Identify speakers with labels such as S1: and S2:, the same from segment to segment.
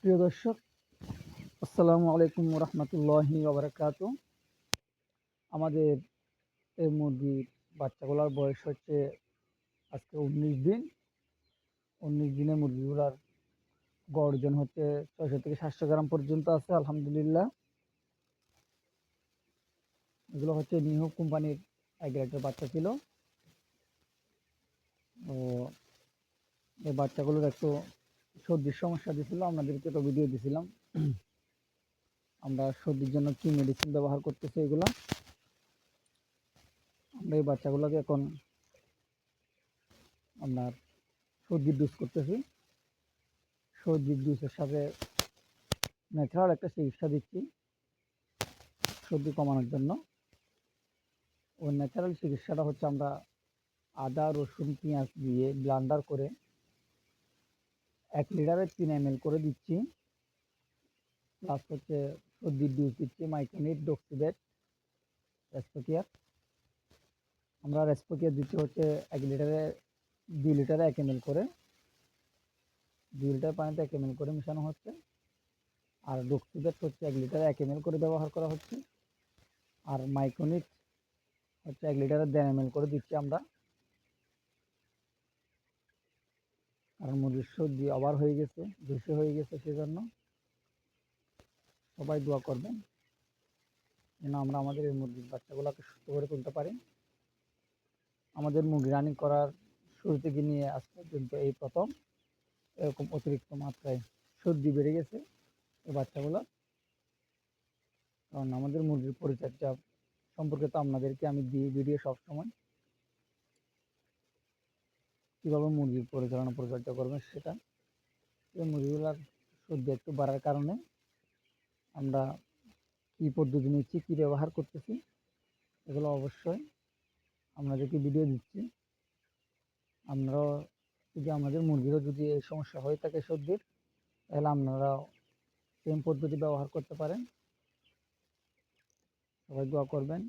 S1: প্রিয় দর্শক, আসসালামু আলাইকুম রহমতুল্লাহি ওবরাকাতু। আমাদের এই মুরগির বাচ্চাগুলোর বয়স হচ্ছে আজকে উনিশ দিন। উনিশ দিনে মুরগিগুলার গড় ওজন হচ্ছে ছয়শো থেকে সাতশো গ্রাম পর্যন্ত আছে, আলহামদুলিল্লাহ। এগুলো হচ্ছে নিউ কোম্পানির এক গ্রেডের বাচ্চা ছিল। ও এই বাচ্চাগুলোর একটু সর্দির সমস্যা দিয়েছিল, আপনাদেরকে তো ভিডিও দিয়েছিলাম আমরা সর্দির জন্য কি মেডিসিন ব্যবহার করতেছি এগুলো? আমরা এই বাচ্চাগুলোকে এখন আপনার সর্দির ডুজ করতেছি। সর্দির ডুজের সাথে ন্যাচারাল একটা চিকিৎসা দিচ্ছি সর্দি কমানোর জন্য। ওই ন্যাচারাল চিকিৎসাটা হচ্ছে আমরা আদা, রসুন, পেঁয়াজ দিয়ে ব্লান্ডার করে এক লিটারে তিন এম করে দিচ্ছি। প্লাস হচ্ছে সর্দির ডিউজ দিচ্ছি মাইক্রোনিট ডক্সিবেট রেসপোকিয়ার আমরা রেসপোকিয়ার দিচ্ছি হচ্ছে এক লিটারে দুই লিটারে এক এম করে। দুই লিটার পানিতে এক এম করে মেশানো হচ্ছে। আর ডক্সিবেট হচ্ছে এক লিটারে এক এম করে ব্যবহার করা হচ্ছে। আর মাইক্রোনিট হচ্ছে এক লিটারে দেড় এম করে দিচ্ছি আমরা। কারণ মুরগির সর্দি আবার হয়ে গেছে, বেশি হয়ে গেছে সেজন্য সবাই দোয়া করবেন যেন আমরা আমাদের এই মুরগির বাচ্চাগুলোকে সুস্থ করে তুলতে পারি। আমাদের মুরগি রানিং করার শুরু থেকে নিয়ে আজ পর্যন্ত এই প্রথম এরকম অতিরিক্ত মাত্রায় সর্দি বেড়ে গেছে এই বাচ্চাগুলো। কারণ আমাদের মুরগির পরিচর্যা সম্পর্কে তো আপনাদেরকে আমি দিই ভিডিও সবসময় কীভাবে মুরগির পরিচালনা পরিচর্যা করবেন সেটা এই মুরগিগুলার সর্দি একটু বাড়ার কারণে আমরা কী পদ্ধতি নিচ্ছি, কী ব্যবহার করতেছি, এগুলো অবশ্যই আপনাদেরকে ভিডিও দিচ্ছি। আপনারাও যদি আমাদের মুরগিরও যদি এই সমস্যা হয়ে থাকে সর্দির, তাহলে আপনারাও সেম পদ্ধতি ব্যবহার করতে পারেন। সবাই দোয়া করবেন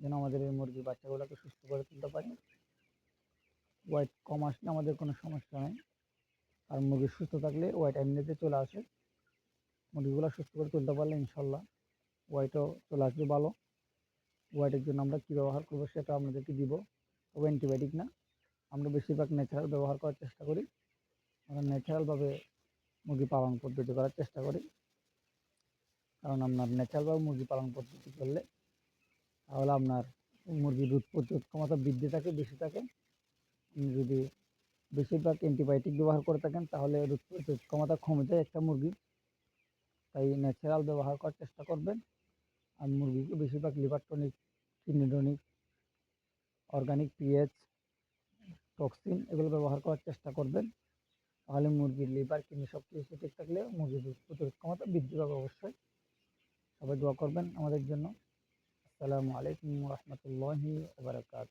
S1: যেন আমাদের এই মুরগির বাচ্চাগুলোকে সুস্থ করে তুলতে পারি। ওয়েট কম আসলে আমাদের কোনো সমস্যা নেই। আর মুরগি সুস্থ থাকলে ওয়েট এমনিতে চলে আসে। মুরগিগুলো সুস্থ করে তুলতে পারলে ইনশাল্লাহ ওয়েটও চলে আসবে ভালো। ওয়েটের জন্য আমরা কী ব্যবহার করব সেটা আপনাদেরকে দিব। তবে অ্যান্টিবায়োটিক না। আমরা বেশিরভাগ ন্যাচারাল ব্যবহার করার চেষ্টা করি। আমরা ন্যাচারালভাবে মুরগি পালন পদ্ধতি করার চেষ্টা করি। কারণ আপনার ন্যাচারালভাবে মুরগি পালন পদ্ধতি করলে তাহলে আপনার মুরগির রোধ প্রতিরোধ ক্ষমতা বৃদ্ধি থাকে, বেশি থাকে। যদি বেশিরভাগ অ্যান্টিবায়োটিক ব্যবহার করে থাকেন, তাহলে রোগ প্রতিরোধ ক্ষমতা কমে যায় একটা মুরগির তাই ন্যাচারাল ব্যবহার করার চেষ্টা করবেন। আর মুরগিকে বেশিরভাগ liver tonic kidney tonic organic PH toxin এগুলো ব্যবহার করার চেষ্টা করবেন। তাহলে মুরগির লিভার কিডনি সব কিছু ঠিক থাকলে মুরগির রোগ প্রতিরোধ ক্ষমতা বৃদ্ধি পাবে অবশ্যই। সবাই দোয়া করবেন আমাদের জন্য। আসসালামু আলাইকুম রহমতুল্লাহি বারকাত